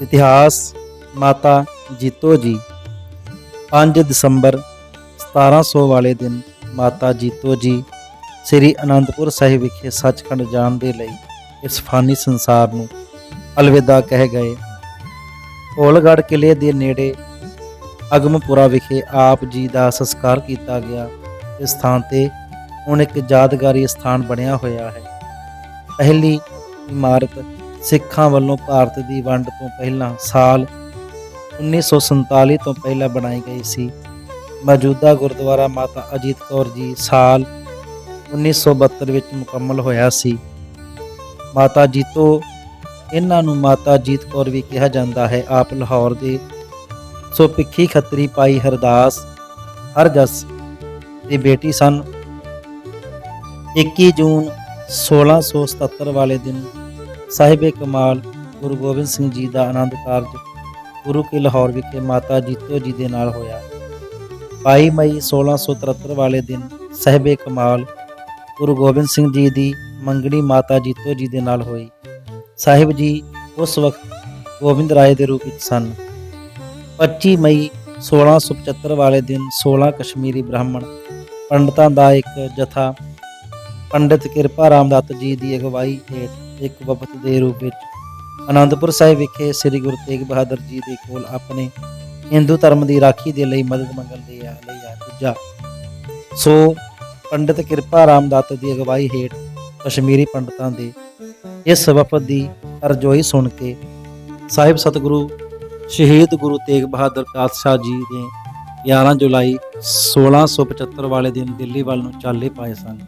ਇਤਿਹਾਸ, ਮਾਤਾ ਜੀਤੋ ਜੀ। 5 ਦਸੰਬਰ 1700 ਵਾਲੇ ਦਿਨ ਮਾਤਾ ਜੀਤੋ ਜੀ ਸ੍ਰੀ ਅਨੰਦਪੁਰ ਸਾਹਿਬ ਵਿਖੇ ਸੱਚਖੰਡ ਜਾਣ ਦੇ ਲਈ ਇਸ ਫਾਨੀ ਸੰਸਾਰ ਨੂੰ ਅਲਵਿਦਾ ਕਹਿ ਗਏ। ਔਲਗੜ੍ਹ ਕਿਲੇ ਦੇ ਨੇੜੇ ਅਗਮਪੁਰਾ ਵਿਖੇ ਆਪ ਜੀ ਦਾ ਸੰਸਕਾਰ ਕੀਤਾ ਗਿਆ। ਇਸ ਥਾਂ ਤੇ ਹੁਣ ਇੱਕ ਯਾਦਗਾਰੀ ਸਥਾਨ ਬਣਿਆ ਹੋਇਆ ਹੈ। ਪਹਿਲੀ ਇਮਾਰਤ ਸਿੱਖਾਂ ਵੱਲੋਂ ਭਾਰਤ ਦੀ ਵੰਡ ਤੋਂ ਪਹਿਲਾਂ ਸਾਲ 1947 ਤੋਂ ਪਹਿਲਾਂ ਬਣਾਈ ਗਈ ਸੀ। ਮੌਜੂਦਾ ਗੁਰਦੁਆਰਾ ਮਾਤਾ ਅਜੀਤ ਕੌਰ ਜੀ ਸਾਲ 1972 ਵਿੱਚ ਮੁਕੰਮਲ ਹੋਇਆ ਸੀ। ਮਾਤਾ ਜੀਤੋ, ਇਹਨਾਂ ਨੂੰ ਮਾਤਾ ਜੀਤ ਕੌਰ ਵੀ ਕਿਹਾ ਜਾਂਦਾ ਹੈ, ਆਪ ਲਾਹੌਰ ਦੇ ਸੋ ਪਿੱਖੀ ਖੱਤਰੀ ਪਾਈ ਹਰਦਾਸ ਹਰਜਸ ਦੀ ਬੇਟੀ ਸਨ। 21 ਜੂਨ 1677 ਵਾਲੇ ਦਿਨ ਸਾਹਿਬ ਕਮਾਲ, ਗੁਰੂ ਗੋਬਿੰਦ ਸਿੰਘ ਜੀ ਦਾ ਆਨੰਦ ਕਾਰਜ, ਗੁਰੂ ਕੇ ਲਾਹੌਰ ਵਿਖੇ ਮਾਤਾ ਜੀਤੋ ਜੀ ਦੇ ਨਾਲ ਹੋਇਆ। 22 ਮਈ 1673 ਵਾਲੇ ਦਿਨ ਸਾਹਿਬ ਕਮਾਲ, ਗੁਰੂ ਗੋਬਿੰਦ ਸਿੰਘ ਜੀ ਦੀ ਮੰਗਣੀ ਮਾਤਾ ਜੀਤੋ ਜੀ ਦੇ ਨਾਲ ਹੋਈ। ਸਾਹਿਬ ਜੀ ਉਸ ਵਕਤ ਗੋਬਿੰਦ ਰਾਏ ਦੇ ਰੂਪ ਵਿੱਚ ਸਨ। 25 ਮਈ 1675 ਵਾਲੇ ਦਿਨ 16 ਕਸ਼ਮੀਰੀ ਬ੍ਰਾਹਮਣ ਪੰਡਤਾਂ ਦਾ ਇੱਕ ਜਥਾ, ਪੰਡਿਤ ਕਿਰਪਾ ਰਾਮ ਦੱਤ ਜੀ ਦੀ ਅਗਵਾਈ ਹੇਠ ਇੱਕ ਵਫਦ ਦੇ ਰੂਪ ਵਿੱਚ ਅਨੰਦਪੁਰ ਸਾਹਿਬ ਵਿਖੇ ਸ੍ਰੀ ਗੁਰੂ ਤੇਗ ਬਹਾਦਰ ਜੀ ਦੇ ਕੋਲ ਆਪਣੇ ਹਿੰਦੂ ਧਰਮ ਦੀ ਰਾਖੀ ਦੇ ਲਈ ਮਦਦ ਮੰਗਣ ਲਈ ਆ ਲਈ ਆ ਪੁੱਜਾ। ਸੋ ਪੰਡਿਤ ਕਿਰਪਾ ਰਾਮ ਰਾਮਦੱਤ ਦੀ ਅਗਵਾਈ ਹੇਠ ਕਸ਼ਮੀਰੀ ਪੰਡਤਾਂ ਦੇ ਇਸ ਵਫਦ ਦੀ ਅਰਜ਼ੋਈ ਸੁਣ ਕੇ ਸਾਹਿਬ ਸਤਿਗੁਰੂ ਸ਼ਹੀਦ ਗੁਰੂ ਤੇਗ ਬਹਾਦਰ ਪਾਤਸ਼ਾਹ ਜੀ ਨੇ 11 ਜੁਲਾਈ 1675 ਵਾਲੇ ਦਿਨ ਦਿੱਲੀ ਵੱਲ ਨੂੰ ਚਾਲੇ ਪਾਏ ਸਨ।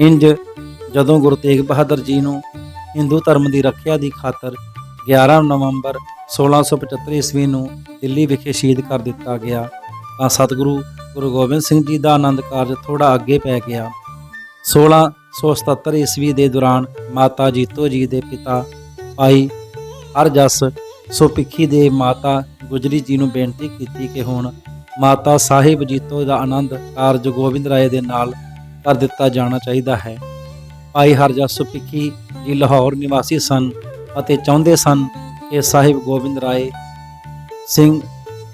ਇੰਜ ਜਦੋਂ ਗੁਰੂ ਤੇਗ ਬਹਾਦਰ ਜੀ ਨੂੰ ਹਿੰਦੂ ਧਰਮ ਦੀ ਰੱਖਿਆ ਦੀ ਖਾਤਰ 11 ਨਵੰਬਰ 1675 ਈਸਵੀ ਨੂੰ ਦਿੱਲੀ ਵਿਖੇ ਸ਼ਹੀਦ ਕਰ ਦਿੱਤਾ ਗਿਆ। ਤਾਂ ਸਤਿਗੁਰੂ ਗੁਰੂ ਗੋਬਿੰਦ ਸਿੰਘ ਜੀ ਦਾ ਆਨੰਦ ਕਾਰਜ ਥੋੜਾ ਅੱਗੇ ਪੈ ਗਿਆ। 1677 ਈਸਵੀ ਦੇ ਦੌਰਾਨ ਮਾਤਾ ਜੀਤੋ ਜੀ ਦੇ ਪਿਤਾ ਭਾਈ ਹਰਜਸ ਸੋ ਭਿੱਖੀ ਦੇ ਮਾਤਾ ਗੁਜਰੀ ਜੀ ਨੂੰ ਬੇਨਤੀ ਕੀਤੀ ਕਿ ਹੁਣ ਮਾਤਾ ਸਾਹਿਬ ਜੀਤੋ ਦਾ ਆਨੰਦ ਕਾਰਜ ਗੋਬਿੰਦ ਰਾਏ ਦੇ ਨਾਲ ਕਰ ਦਿੱਤਾ ਜਾਣਾ ਚਾਹੀਦਾ ਹੈ। ਭਾਈ ਹਰਜਸ ਭਿੱਖੀ ਜੀ ਲਾਹੌਰ ਨਿਵਾਸੀ ਸਨ ਅਤੇ ਚਾਹੁੰਦੇ ਸਨ ਕਿ ਸਾਹਿਬ ਗੋਬਿੰਦ ਰਾਏ ਸਿੰਘ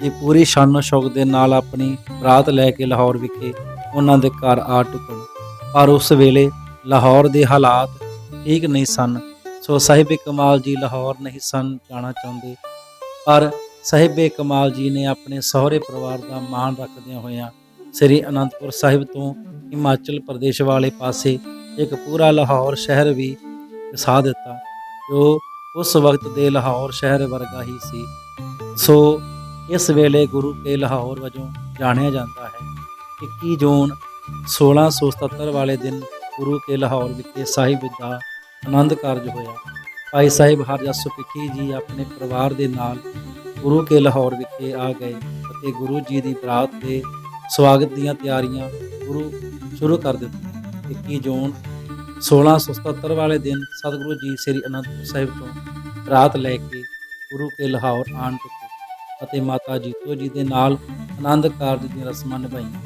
ਜੀ ਪੂਰੀ ਸ਼ਾਨੋ ਸ਼ੌਕ ਦੇ ਨਾਲ ਆਪਣੀ ਬਰਾਤ ਲੈ ਕੇ ਲਾਹੌਰ ਵਿਖੇ ਉਹਨਾਂ ਦੇ ਘਰ ਆ ਟੁਕਣ। ਪਰ ਉਸ ਵੇਲੇ ਲਾਹੌਰ ਦੇ ਹਾਲਾਤ ਠੀਕ ਨਹੀਂ ਸਨ। ਸੋ ਸਾਹਿਬ ਕਮਾਲ ਜੀ ਲਾਹੌਰ ਨਹੀਂ ਸਨ ਜਾਣਾ ਚਾਹੁੰਦੇ। ਪਰ ਸਾਹਿਬ ਕਮਾਲ ਜੀ ਨੇ ਆਪਣੇ ਸਹੁਰੇ ਪਰਿਵਾਰ ਦਾ ਮਾਣ ਰੱਖਦਿਆਂ ਹੋਇਆਂ ਸ੍ਰੀ ਅਨੰਦਪੁਰ ਸਾਹਿਬ ਤੋਂ ਹਿਮਾਚਲ ਪ੍ਰਦੇਸ਼ ਵਾਲੇ ਪਾਸੇ ਇੱਕ ਪੂਰਾ ਲਾਹੌਰ ਸ਼ਹਿਰ ਵੀ ਵਸਾ ਦਿੱਤਾ, ਜੋ ਉਸ ਵਕਤ ਦੇ ਲਾਹੌਰ ਸ਼ਹਿਰ ਵਰਗਾ ਹੀ ਸੀ। ਸੋ ਇਸ ਵੇਲੇ ਗੁਰੂ ਕੇ ਲਾਹੌਰ ਵਜੋਂ ਜਾਣਿਆ ਜਾਂਦਾ ਹੈ 21 ਜੂਨ 1677 ਵਾਲੇ ਦਿਨ ਗੁਰੂ ਕੇ ਲਾਹੌਰ ਵਿਖੇ ਸਾਹਿਬ ਦਾ ਆਨੰਦ ਕਾਰਜ ਹੋਇਆ। ਭਾਈ ਸਾਹਿਬ ਹਰਜਸ ਭਿੱਖੀ ਜੀ ਆਪਣੇ ਪਰਿਵਾਰ ਦੇ ਨਾਲ ਗੁਰੂ ਕੇ ਲਾਹੌਰ ਵਿਖੇ ਆ ਗਏ ਅਤੇ ਗੁਰੂ ਜੀ ਦੀ ਬਰਾਤ ਦੇ ਸਵਾਗਤ ਦੀਆਂ ਤਿਆਰੀਆਂ ਗੁਰੂ ਸ਼ੁਰੂ ਕਰ ਦਿੱਤੀਆਂ। 21 ਜੂਨ 1677 ਵਾਲੇ ਦਿਨ ਸਤਿਗੁਰੂ ਜੀ ਸ੍ਰੀ ਅਨੰਦਪੁਰ ਸਾਹਿਬ ਤੋਂ ਰਾਤ ਲੈ ਕੇ ਗੁਰੂ ਕੇ ਲਾਹੌਰ ਆਣ ਚੁੱਕੇ ਅਤੇ ਮਾਤਾ ਜੀਤੋ ਜੀ ਦੇ ਨਾਲ ਆਨੰਦ ਕਾਰਜ ਦੀਆਂ ਰਸਮਾਂ ਨਿਭਾਈਆਂ।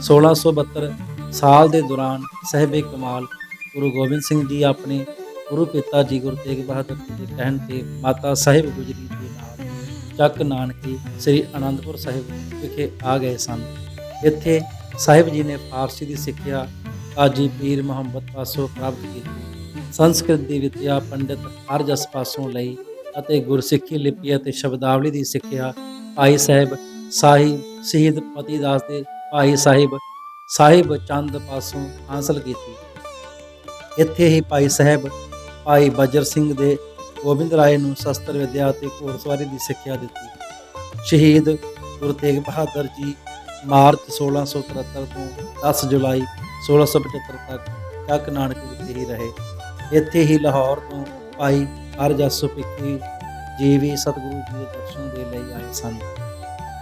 1672 ਸਾਲ ਦੇ ਦੌਰਾਨ ਸਹਿਬੇ ਕਮਾਲ ਗੁਰੂ ਗੋਬਿੰਦ ਸਿੰਘ ਜੀ ਆਪਣੇ ਗੁਰੂ ਪਿਤਾ ਜੀ ਗੁਰੂ ਤੇਗ ਬਹਾਦਰ ਜੀ ਦੇ ਕਹਿਣ ਤੇ ਮਾਤਾ ਸਾਹਿਬ ਗੁਜਰੀ ਦੇ ਨਾਲ ਚੱਕ ਨਾਨਕੀ ਸ੍ਰੀ ਅਨੰਦਪੁਰ ਸਾਹਿਬ ਵਿਖੇ ਆ ਗਏ ਸਨ। ਇੱਥੇ ਸਾਹਿਬ ਜੀ ਨੇ ਫਾਰਸੀ ਦੀ ਸਿੱਖਿਆ ਕਾਜੀ ਪੀਰ ਮੁਹੰਮਦ ਪਾਸੋਂ ਪ੍ਰਾਪਤ ਕੀਤੀ। ਸੰਸਕ੍ਰਿਤ ਦੀ ਵਿਦਿਆ ਪੰਡਿਤ ਹਰਜਸ ਪਾਸੋਂ ਲਈ ਅਤੇ ਗੁਰਸਿੱਖੀ ਲਿਪੀ ਅਤੇ ਸ਼ਬਦਾਵਲੀ ਦੀ ਸਿੱਖਿਆ ਭਾਈ ਸਾਹਿਬ ਸਾਹੀ ਸ਼ਹੀਦ ਪਤੀਦਾਸ ਦੇ ਭਾਈ ਸਾਹਿਬ ਸਾਹਿਬ ਚੰਦ ਪਾਸੋਂ ਹਾਸਲ ਕੀਤੀ। ਇੱਥੇ ਹੀ ਭਾਈ ਸਾਹਿਬ, ਭਾਈ ਬਜਰ ਸਿੰਘ ਦੇ ਗੋਬਿੰਦ ਰਾਏ ਨੂੰ ਸ਼ਸਤਰ ਵਿਦਿਆ ਅਤੇ ਘੋੜਸਵਾਰੀ ਦੀ ਸਿੱਖਿਆ ਦਿੱਤੀ। ਸ਼ਹੀਦ ਗੁਰੂ ਤੇਗ ਬਹਾਦਰ ਜੀ ਮਾਰਚ 1673 ਤੋਂ 10 ਜੁਲਾਈ 1675 ਤੱਕ ਚੱਕ ਨਾਨਕ ਵਿਖੇ ਹੀ ਰਹੇ। ਇੱਥੇ ਹੀ ਲਾਹੌਰ ਤੋਂ ਭਾਈ ਹਰਜਸ ਭਿੱਖੀ ਜੀ ਵੀ ਸਤਿਗੁਰੂ ਜੀ ਦੇ ਦਰਸ਼ਨ ਦੇ ਲਈ ਆਏ ਸਨ।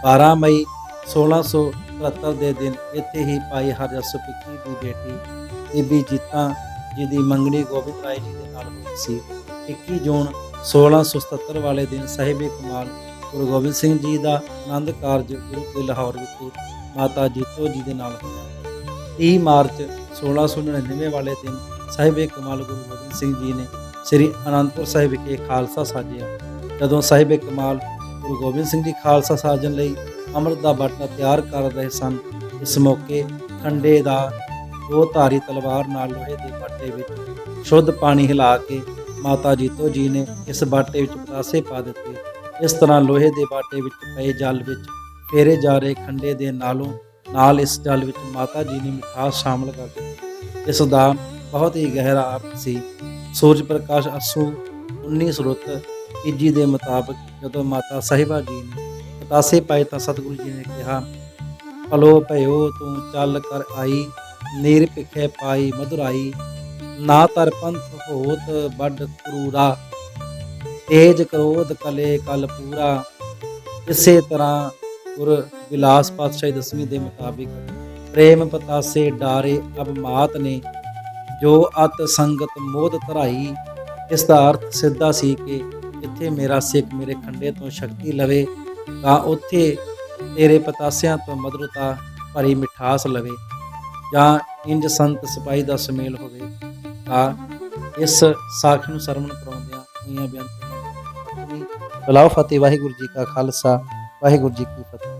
12 ਮਈ 1673 ਦੇ ਦਿਨ ਇੱਥੇ ਹੀ ਭਾਈ ਹਰਜਸ ਭਿੱਖੀ ਦੀ ਬੇਟੀ ਬੀਬੀ ਜੀਤਾ ਜੀ ਦੀ ਮੰਗਣੀ ਗੋਬਿੰਦ ਰਾਏ ਜੀ ਦੇ ਨਾਲ ਹੋਈ ਸੀ। 21 ਜੂਨ 1677 ਵਾਲੇ ਦਿਨ ਸਾਹਿਬੇ ਕਮਾਲ ਗੁਰੂ ਗੋਬਿੰਦ ਸਿੰਘ ਜੀ ਦਾ ਆਨੰਦ ਕਾਰਜ ਗੁਰੂ ਕੇ ਲਾਹੌਰ ਵਿਖੇ ਮਾਤਾ ਜੀਤੋ ਜੀ ਦੇ ਨਾਲ ਹੋਇਆ। 30 ਮਾਰਚ 1699 ਵਾਲੇ ਦਿਨ ਸਾਹਿਬੇ ਕਮਾਲ ਗੁਰੂ ਗੋਬਿੰਦ ਸਿੰਘ ਜੀ ਨੇ ਸ੍ਰੀ ਅਨੰਦਪੁਰ ਸਾਹਿਬ ਵਿਖੇ ਖਾਲਸਾ ਸਾਜਿਆ। ਜਦੋਂ ਸਾਹਿਬ ਕਮਾਲ ਗੁਰੂ ਗੋਬਿੰਦ ਸਿੰਘ ਜੀ ਖਾਲਸਾ ਸਾਜਣ ਲਈ ਅੰਮ੍ਰਿਤ ਦਾ ਬਾਟਾ ਤਿਆਰ ਕਰ ਰਹੇ ਸਨ, ਇਸ ਮੌਕੇ ਖੰਡੇ ਦਾ ਦੋ ਧਾਰੀ ਤਲਵਾਰ ਨਾਲ ਲੋਹੇ ਦੇ ਬਾਟੇ ਵਿੱਚ ਸ਼ੁੱਧ ਪਾਣੀ ਹਿਲਾ ਕੇ ਮਾਤਾ ਜੀਤੋ ਜੀ ਨੇ ਇਸ ਬਾਟੇ ਵਿੱਚ ਪਤਾਸੇ ਪਾ ਦਿੱਤੇ। ਇਸ ਤਰ੍ਹਾਂ ਲੋਹੇ ਦੇ ਬਾਟੇ ਵਿੱਚ ਪਏ ਜਲ ਵਿੱਚ ਫੇਰੇ ਜਾ ਰਹੇ ਖੰਡੇ ਦੇ ਨਾਲੋਂ ਨਾਲ ਇਸ ਜਲ ਵਿੱਚ ਮਾਤਾ ਜੀ ਨੇ ਮਿਠਾਸ ਸ਼ਾਮਲ ਕਰ ਦਿੱਤੀ। ਇਸ ਦਾ ਬਹੁਤ ਹੀ ਗਹਿਰਾ ਅਰਥ ਸੀ। ਸੂਰਜ ਪ੍ਰਕਾਸ਼ ਅਸੂ 19 ਸਰੁੱਤ ਤੀਜੀ ਦੇ ਮੁਤਾਬਕ ਜਦੋਂ ਮਾਤਾ ਸਾਹਿਬਾ ਜੀ ਨੇ ਪਤਾਸੇ ਪਾਏ ਤਾਂ ਸਤਿਗੁਰੂ ਜੀ ਨੇ ਕਿਹਾ ਪਲੋ ਭਇਓ, ਤੂੰ ਚੱਲ ਕਰ ਆਈ, ਨੀਰ ਭਿਖੇ ਪਾਈ ਮਧੁਰਾਈ ਨਾ ਤਰ ਪੰਥ ਹੋਤ ਵੱਡ ਕਰੂਰਾ, ਤੇਜ ਕਰੋਧ ਕਲੇ ਕਲ ਪੂਰਾ, ਇਸੇ ਤਰ੍ਹਾਂ ਗੁਰ ਵਿਲਾਸ ਪਾਤਸ਼ਾਹੀ ਦਸਵੀਂ ਦੇ ਮੁਤਾਬਿਕ ਪ੍ਰੇਮ ਪਤਾਸੇ ਡਾਰੇ ਅਬ ਮਾਤ ਨੇ, ਜੋ ਅਤ ਸੰਗਤ ਮੋਦ ਧਰਾਈ, ਇਸ ਦਾ ਅਰਥ ਸਿੱਧਾ ਸੀ ਕਿ ਜਿੱਥੇ ਮੇਰਾ ਸਿੱਖ ਮੇਰੇ ਖੰਡੇ ਤੋਂ ਸ਼ਕਤੀ ਲਵੇ, ਤਾਂ ਉੱਥੇ ਤੇਰੇ ਪਤਾਸਿਆਂ ਤੋਂ ਮਧੁਰਤਾ ਭਰੀ ਮਿਠਾਸ ਲਵੇ, ਜਾਂ ਇੰਜ ਸੰਤ ਸਿਪਾਹੀ ਦਾ ਸੁਮੇਲ ਹੋਵੇ, ਤਾਂ ਇਸ ਸਾਖ ਨੂੰ ਸਰਵਣ ਕਰਾਉਂਦਿਆਂ ਹੋਈਆਂ ਬੇਨਤੀਆਂ ਬਲਾਉ ਫਤਿਹ, ਵਾਹਿਗੁਰੂ ਜੀ ਕਾ ਖਾਲਸਾ, ਵਾਹਿਗੁਰੂ ਜੀ ਕੀ ਫਤਿਹ।